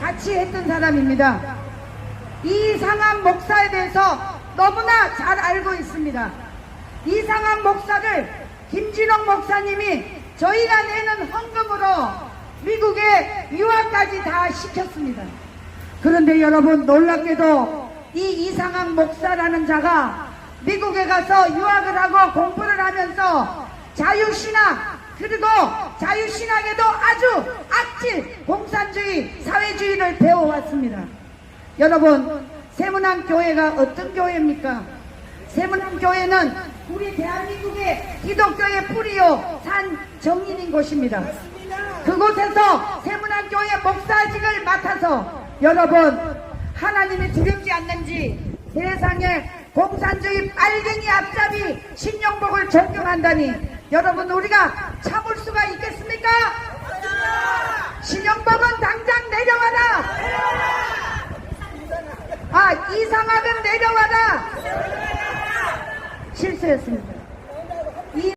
같이 했던 사람입니다. 이상한 목사에 대해서 너무나 잘 알고 있습니다. 이상한 목사를 김진홍 목사님이 저희가 내는 헌금으로 미국에 유학까지 다 시켰습니다. 그런데 여러분 놀랍게도 이 이상한 목사라는 자가 미국에 가서 유학을 하고 공부를 하면서 자유신학 그리고 자유신학에도 아주 사회주의를 배워왔습니다. 여러분 세문안 교회가 어떤 교회입니까? 세문안 교회는 우리 대한민국의 기독교의 뿌리요 산 정인인 곳입니다. 그곳에서 세문안 교회 목사직을 맡아서 여러분 하나님이 두렵지 않는지 세상에 공산주의 빨갱이 앞잡이 신용복을 존경한다니 여러분 우리가 참을 수가 있겠습니까? 신용복은 당장 내려와라! 아 이상하면 내려와라! 실수였습니다.